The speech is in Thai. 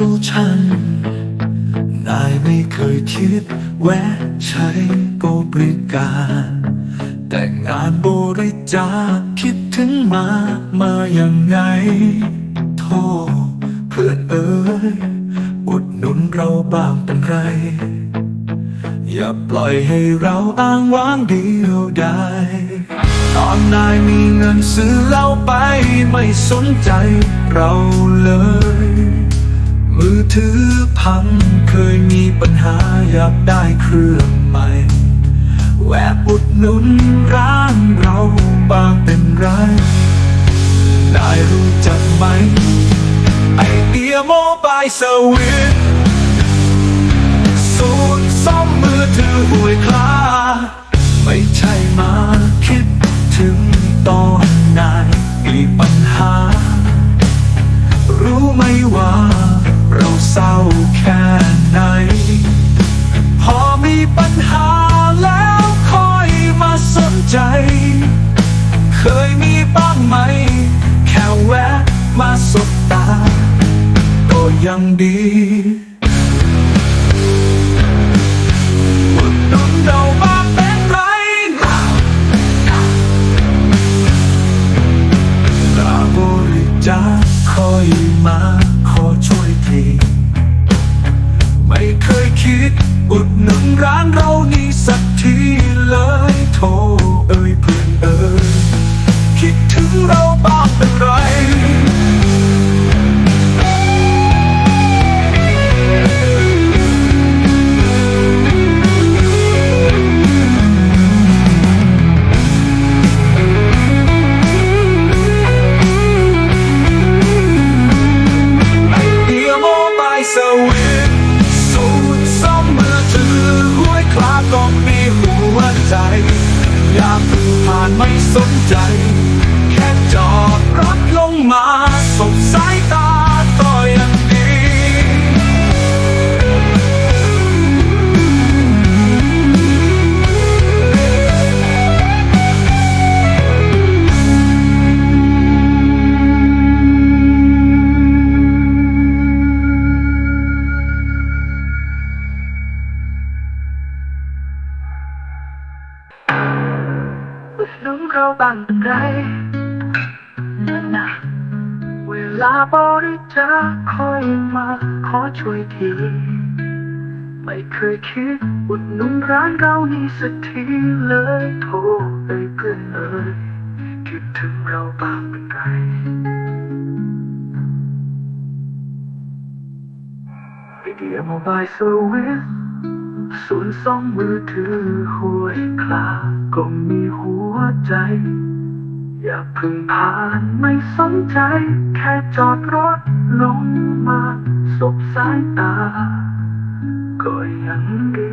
รู้ฉันนายไม่เคยคิดแวะใช้บริการ แต่งานบริจาคคิดถึงมามาอยังไง โทษเพื่อนเอ๋ยอุดหนุนเราบ้างเป็นไร อย่าปล่อยให้เราอ้างว้างเดียวดายตอนนายมีเงินซื้อเหล้าไปไม่สนใจเราเลย มือถือพังเคยมีปัญหาอยากได้เครื่องใหม่ แวะอุดหนุนร้านเราบ้างเป็นไรนายรู้จักไหม ไอเดียโมบายเซอร์วิสสูตรซ่อมมือถือห่วยคลา ไม่ใช่มาคิดถึงตอนนายมีปัญหา รู้ไหมว่า เราเศร้าแค่ไหน พอมีปัญหาแล้วคอยมาสนใจ เคยมีบ้างไหม แค่แวะมาสบตา ก็ยังดี อุดหนุนร้านเรานี่สักทีเลยโทรเอ่ย ใจ อยากผ่านไม่สนใจ แค่จอดรถลงมา เราบ้างเป็นะเวลาบริจาคคอยมาขอช่วยที ไม่เคยคิดอุดหนุนร้านเรานี่สักทีเลยโทรไปเพื่อนเอ่ยคิดถึงเราบ้างเป็นไรไอเดียโมบายเซอ ส่วนสศูนซองมือถือหัวยคลาก็มีหัวใจ อย่าพึ่งผ่านไม่สนใจ แค่จอดรถลงมาสบสายตา ก็ยังดี